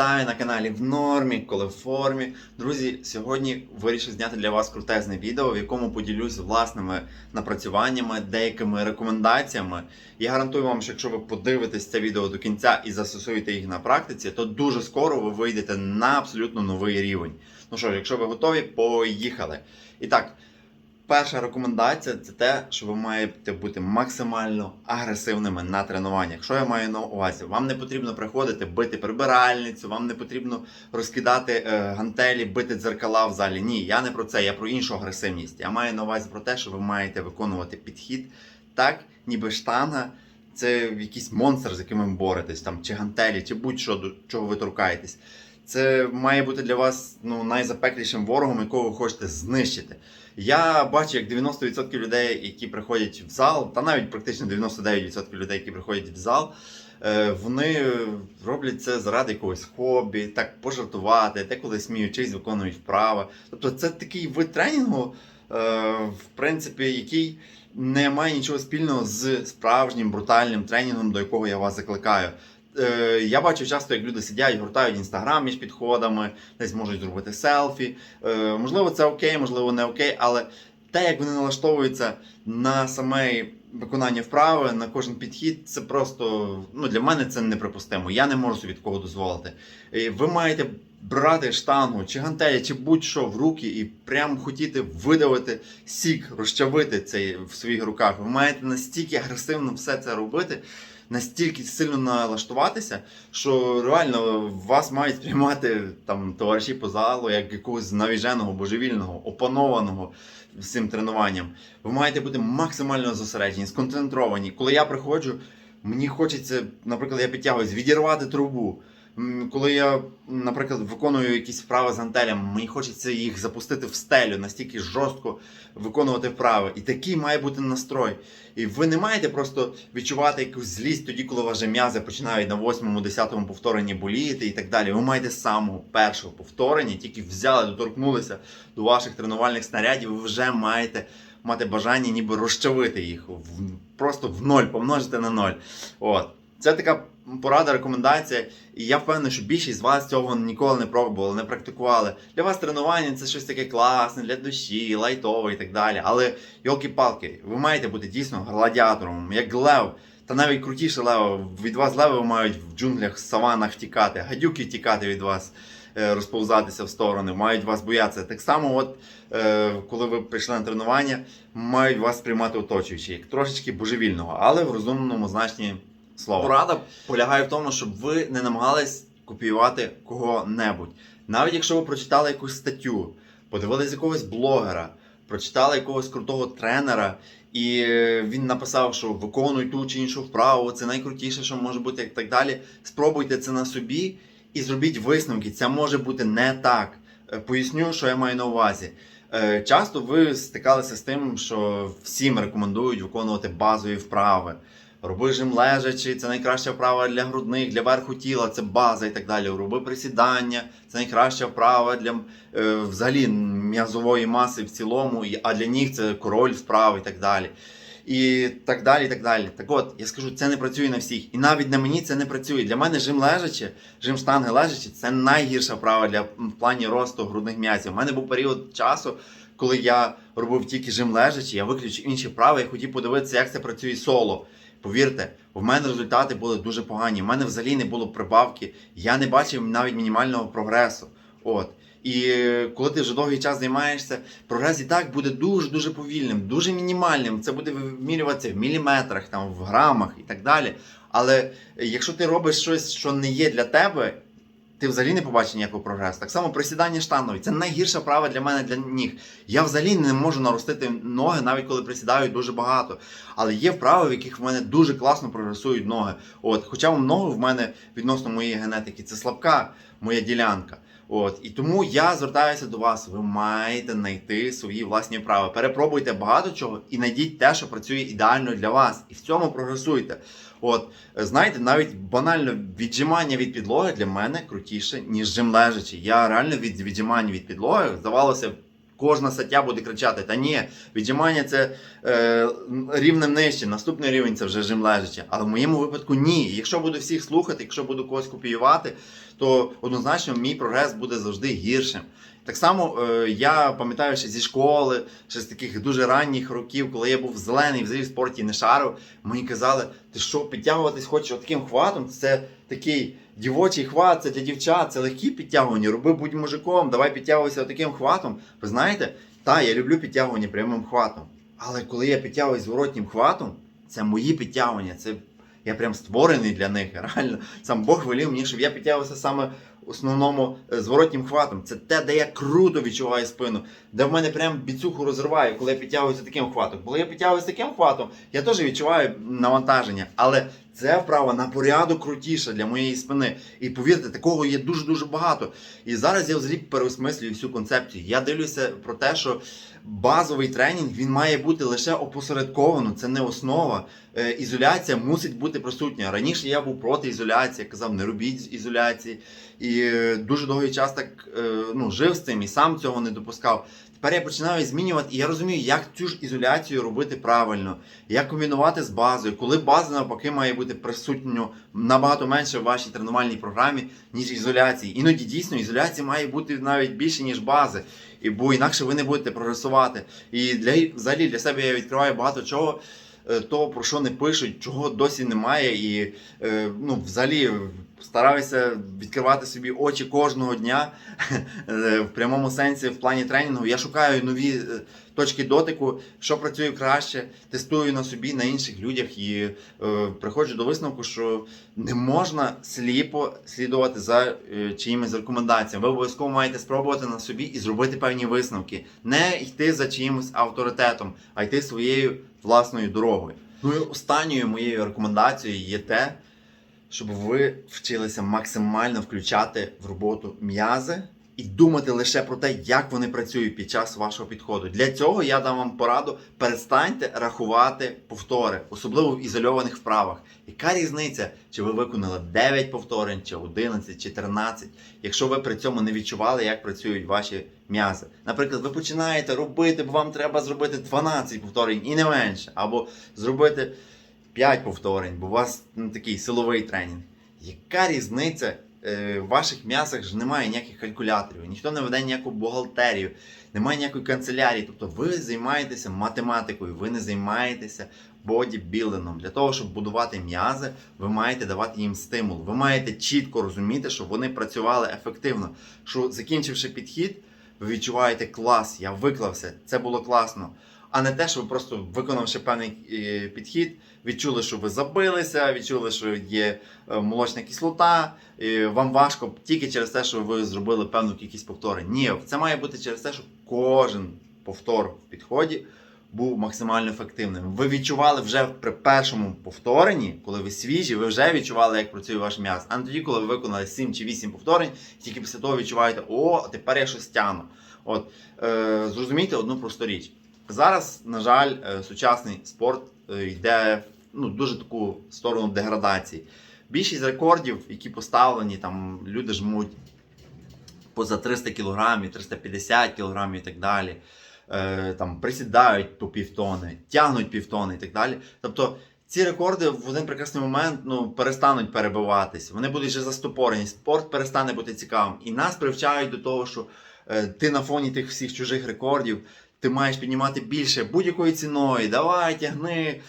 Вітаю на каналі в нормі, коли в формі. Друзі, сьогодні вирішив зняти для вас крутезне відео, в якому поділюсь власними напрацюваннями, деякими рекомендаціями. Я гарантую вам, що якщо ви подивитесь це відео до кінця і застосуєте їх на практиці, то дуже скоро ви вийдете на абсолютно новий рівень. Ну що ж, якщо ви готові, поїхали. І так. Перша рекомендація це те, що ви маєте бути максимально агресивними на тренуваннях. Що я маю на увазі? Вам не потрібно приходити бити прибиральницю, вам не потрібно розкидати е, гантелі, бити дзеркала в залі. Ні, я не про це, я про іншу агресивність. Я маю на увазі про те, що ви маєте виконувати підхід так, ніби штанга. Це якийсь монстр, з яким ви боретесь, там, чи гантелі, чи будь-що до чого ви торкаєтесь. Це має бути для вас ну, найзапеклішим ворогом, якого ви хочете знищити. Я бачу, як 90% людей, які приходять в зал, та навіть практично 99% людей, які приходять в зал, е, вони роблять це заради якогось хобі, так пожартувати, деколи сміючись, виконують вправи. Тобто це такий вид тренінгу, е, в принципі, який не має нічого спільного з справжнім брутальним тренінгом, до якого я вас закликаю. Е, Я бачу часто, як люди сидять, гортають інстаграм між підходами, десь можуть зробити селфі. Е, Можливо, це окей, можливо, не окей, але те, як вони налаштовуються на саме виконання вправи, на кожен підхід, це просто ну, для мене це неприпустимо. Я не можу собі такого дозволити. Ви маєте брати штангу чи гантелі, чи будь-що в руки і прям хотіти видавити сік, розчавити цей в своїх руках. Ви маєте настільки агресивно все це робити настільки сильно налаштуватися, що реально вас мають сприймати там товариші по залу як якогось навіженого, божевільного, опанованого цим тренуванням. Ви маєте бути максимально зосереджені, сконцентровані. Коли я приходжу, мені хочеться, наприклад, я підтягуюсь, відірвати трубу. Коли я, наприклад, виконую якісь вправи з гантелями, мені хочеться їх запустити в стелю, настільки жорстко виконувати вправи. І такий має бути настрой. І ви не маєте просто відчувати якусь злість тоді, коли ваші м'язи починають на 8-10 повторенні боліти і так далі. Ви маєте з самого першого повторення, тільки взяли, доторкнулися до ваших тренувальних снарядів, ви вже маєте мати бажання ніби розчавити їх. Просто в ноль, помножити на ноль. От. Це така порада, рекомендація. І я впевнений, що більшість з вас цього ніколи не пробували, не практикували. Для вас тренування це щось таке класне, для душі, лайтове і так далі. Але йолки-палки, ви маєте бути дійсно гладіатором, як лев. Та навіть крутіше лева. Від вас леви мають в джунглях, саванах тікати, гадюки тікати від вас, е, розповзатися в сторони, мають вас боятися. Так само, от е, коли ви прийшли на тренування, мають вас сприймати оточуючі, як трошечки божевільного, але в розумному значенні слова. Порада полягає в тому, щоб ви не намагались копіювати кого-небудь. Навіть якщо ви прочитали якусь статтю, подивились якогось блогера, прочитали якогось крутого тренера, і він написав, що виконуй ту чи іншу вправу, це найкрутіше, що може бути, і так далі. Спробуйте це на собі і зробіть висновки. Це може бути не так. Е, Поясню, що я маю на увазі. Е, Часто ви стикалися з тим, що всім рекомендують виконувати базові вправи. Роби жим лежачи, це найкраща вправа для грудних, для верху тіла, це база і так далі. Роби присідання, це найкраща вправа для е, взагалі м'язової маси в цілому, а для них це король вправ і так далі. І так далі, і так далі. Так от, я скажу, це не працює на всіх. І навіть на мені це не працює. Для мене жим лежачи, жим штанги лежачи це найгірша вправа для в плані росту грудних м'язів. У мене був період часу, коли я робив тільки жим лежачи, я виключив інші вправи, я хотів подивитися, як це працює соло. Повірте, в мене результати були дуже погані. У мене взагалі не було прибавки. Я не бачив навіть мінімального прогресу. От. І е, коли ти вже довгий час займаєшся, прогрес і так буде дуже дуже повільним, дуже мінімальним. Це буде вимірюватися в міліметрах, там в грамах і так далі. Але е, якщо ти робиш щось, що не є для тебе, ти взагалі не побачиш ніякого прогресу. Так само присідання штангою. Це найгірша вправа для мене для ніг. Я взагалі не можу наростити ноги, навіть коли присідаю дуже багато. Але є вправи, в яких в мене дуже класно прогресують ноги. От, хоча ноги в мене відносно моєї генетики, це слабка моя ділянка. От і тому я звертаюся до вас. Ви маєте знайти свої власні вправи. Перепробуйте багато чого і знайдіть те, що працює ідеально для вас, і в цьому прогресуйте. От знаєте, навіть банально віджимання від підлоги для мене крутіше, ніж жим лежачи. Я реально від віджимання від підлоги здавалося. кожна стаття буде кричати: та ні, віджимання це е, рівнем нижче, наступний рівень це вже жим лежачи. Але в моєму випадку ні. Якщо буду всіх слухати, якщо буду когось копіювати, то однозначно мій прогрес буде завжди гіршим. Так само е, я пам'ятаю ще зі школи, ще з таких дуже ранніх років, коли я був зелений, взагалі в спорті не шарив, мені казали, ти що, підтягуватись хочеш таким хватом? Це такий дівочий хват, це для дівчат, це легкі підтягування. Роби будь мужиком, давай підтягуйся таким хватом. Ви знаєте, та, я люблю підтягування прямим хватом. Але коли я підтягуюсь зворотнім хватом, це мої підтягування. Це я прям створений для них. Реально, сам Бог велів мені, щоб я підтягувався саме основному е, зворотнім хватом. Це те, де я круто відчуваю спину, де в мене прям біцуху розриває, коли я підтягуюся таким хватом. Коли я підтягуюся таким хватом, я теж відчуваю навантаження. Але це вправа на порядок крутіша для моєї спини. І повірте, такого є дуже-дуже багато. І зараз я взагалі переосмислюю всю концепцію. Я дивлюся про те, що базовий тренінг він має бути лише опосередковано, це не основа. Е, Ізоляція мусить бути присутня. Раніше я був проти ізоляції, казав, не робіть ізоляції. І е, дуже довгий час так е, ну, жив з цим і сам цього не допускав. Тепер я починаю змінювати, і я розумію, як цю ж ізоляцію робити правильно, як комбінувати з базою, коли база навпаки має бути присутньою набагато менше в вашій тренувальній програмі, ніж ізоляції. Іноді дійсно ізоляції має бути навіть більше, ніж бази, і бо інакше ви не будете прогресувати. І для взагалі для себе я відкриваю багато чого. Е, То про що не пишуть, чого досі немає, і е, ну, взагалі стараюся відкривати собі очі кожного дня е, в прямому сенсі в плані тренінгу. Я шукаю нові точки дотику, що працює краще, тестую на собі, на інших людях і приходжу до висновку, що не можна сліпо слідувати за чиїмись рекомендаціями. Ви обов'язково маєте спробувати на собі і зробити певні висновки. Не йти за чиїмось авторитетом, а йти своєю власною дорогою. Ну і останньою моєю рекомендацією є те, щоб ви вчилися максимально включати в роботу м'язи і думати лише про те, як вони працюють під час вашого підходу. Для цього я дам вам пораду: перестаньте рахувати повтори, особливо в ізольованих вправах. Яка різниця, чи ви виконали 9 повторень, чи 11, чи 13, якщо ви при цьому не відчували, як працюють ваші м'язи? Наприклад, ви починаєте робити, бо вам треба зробити 12 повторень і не менше, або зробити 5 повторень, бо у вас ну, такий силовий тренінг. Яка різниця? Е, В ваших м'ясах ж немає ніяких калькуляторів, ніхто не веде ніяку бухгалтерію, немає ніякої канцелярії. Тобто ви займаєтеся математикою, ви не займаєтеся бодібілдингом. Для того, щоб будувати м'язи, ви маєте давати їм стимул. Ви маєте чітко розуміти, щоб вони працювали ефективно. Що закінчивши підхід, ви відчуваєте клас, я виклався, це було класно. А не те, що ви просто виконавши певний е, підхід, відчули, що ви забилися, відчули, що є е, молочна кислота, вам важко тільки через те, що ви зробили певну кількість повторень. Ні, це має бути через те, що кожен повтор в підході був максимально ефективним. Ви відчували вже при першому повторенні, коли ви свіжі, ви вже відчували, як працює ваш м'яз. А не тоді, коли ви виконали 7 чи 8 повторень, тільки після того відчуваєте, о, тепер я щось тяну. От е, зрозумійте одну просту річ. Зараз, на жаль, е, сучасний спорт е, йде ну, дуже таку сторону деградації. Більшість рекордів, які поставлені, там люди жмуть поза 300 кг, 350 кг і так далі. Е, там присідають по півтони, тягнуть півтони і так далі. Тобто ці рекорди в один прекрасний момент ну, перестануть перебиватись, вони будуть вже застопорені, спорт перестане бути цікавим. І нас привчають до того, що ти на фоні тих всіх чужих рекордів. Ти маєш піднімати більше будь-якою ціною. Давай, тягни,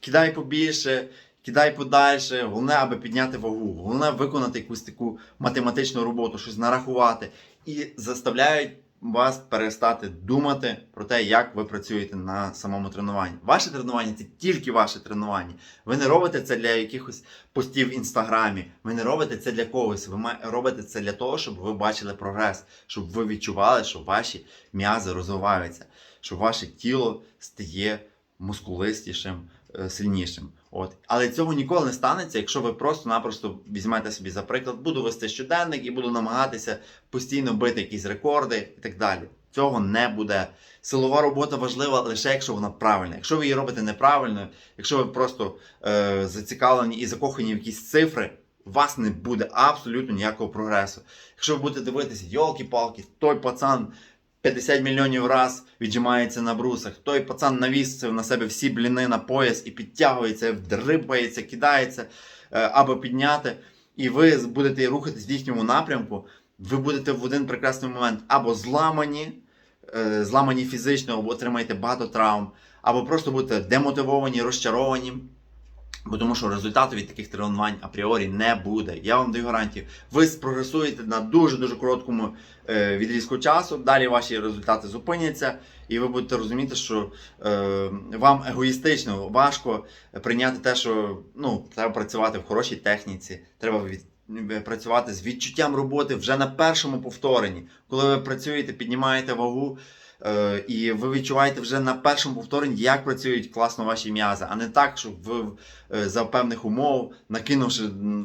кидай побільше, кидай подальше. Головне, аби підняти вагу. Головне виконати якусь таку математичну роботу, щось нарахувати. І заставляють вас перестати думати про те, як ви працюєте на самому тренуванні. Ваше тренування це тільки ваше тренування. Ви не робите це для якихось постів в інстаграмі. Ви не робите це для когось. Ви робите це для того, щоб ви бачили прогрес, щоб ви відчували, що ваші м'язи розвиваються, що ваше тіло стає мускулистішим, сильнішим. От. Але цього ніколи не станеться, якщо ви просто-напросто візьмете собі за приклад, буду вести щоденник і буду намагатися постійно бити якісь рекорди і так далі. Цього не буде. Силова робота важлива лише якщо вона правильна. Якщо ви її робите неправильно, якщо ви просто е, зацікавлені і закохані в якісь цифри, у вас не буде абсолютно ніякого прогресу. Якщо ви будете дивитися, йолки-палки, той пацан 50 мільйонів раз віджимається на брусах. Той пацан навісив на себе всі бліни на пояс і підтягується, дрипається, кидається, е, аби підняти. І ви будете рухатись в їхньому напрямку, ви будете в один прекрасний момент або зламані, е, зламані фізично, або отримаєте багато травм, або просто будете демотивовані, розчаровані. Бо тому що результату від таких тренувань апріорі не буде. Я вам даю гарантію. Ви спрогресуєте на дуже дуже короткому е, відрізку часу. Далі ваші результати зупиняться, і ви будете розуміти, що е, вам егоїстично важко прийняти те, що ну треба працювати в хорошій техніці, треба від. Працювати з відчуттям роботи вже на першому повторенні. Коли ви працюєте, піднімаєте вагу, Е, і ви відчуваєте вже на першому повторенні, як працюють класно ваші м'язи, а не так, щоб ви е, за певних умов, накинувши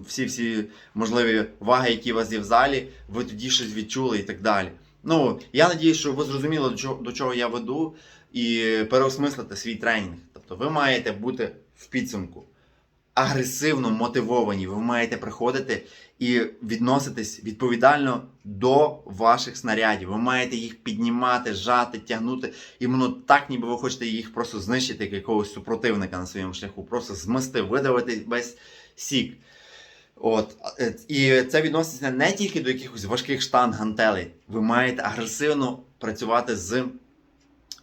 всі-всі можливі ваги, які у вас є в залі, ви тоді щось відчули і так далі. Ну, я надіюсь, що ви зрозуміли, до чого я веду, і переосмислите свій тренінг. Тобто ви маєте бути в підсумку агресивно мотивовані. Ви маєте приходити і відноситись відповідально до ваших снарядів. Ви маєте їх піднімати, жати, тягнути. Іменно так, ніби ви хочете їх просто знищити, як якогось супротивника на своєму шляху, просто змести, видавити весь сік. От. е, І це відноситься не тільки до якихось важких штанг, гантелей. Ви маєте агресивно працювати з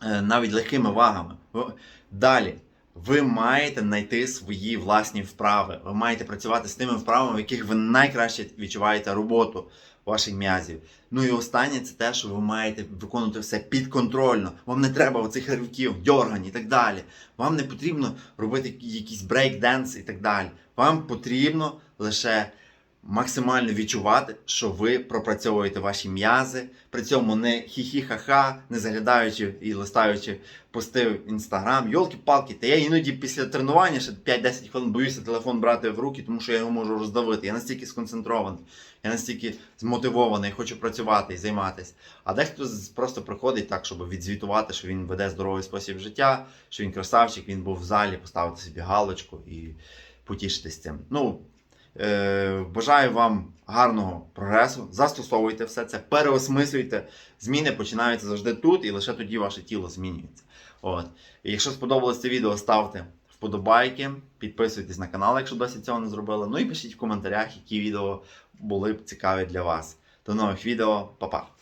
е, навіть легкими вагами. Далі. Ви маєте знайти свої власні вправи. Ви маєте працювати з тими вправами, в яких ви найкраще відчуваєте роботу ваших м'язів. Ну і останнє це те, що ви маєте виконувати все підконтрольно. Вам не треба оцих ривків, дьоргань і так далі. Вам не потрібно робити якийсь брейк-денс і так далі. Вам потрібно лише максимально відчувати, що ви пропрацьовуєте ваші м'язи, при цьому не хі-хі-ха-ха, не заглядаючи і листаючи пости в інстаграм. Йолки-палки, та я іноді після тренування ще 5-10 хвилин боюся телефон брати в руки, тому що я його можу роздавити. Я настільки сконцентрований, я настільки змотивований, хочу працювати і займатися. А дехто просто приходить так, щоб відзвітувати, що він веде здоровий спосіб життя, що він красавчик, він був в залі, поставити собі галочку і потішитись цим. Ну, бажаю вам гарного прогресу. Застосовуйте все це, переосмислюйте. Зміни починаються завжди тут, і лише тоді ваше тіло змінюється. От. І якщо сподобалось це відео, ставте вподобайки, підписуйтесь на канал, якщо досі цього не зробили. Ну і пишіть в коментарях, які відео були б цікаві для вас. До нових відео, Па-па!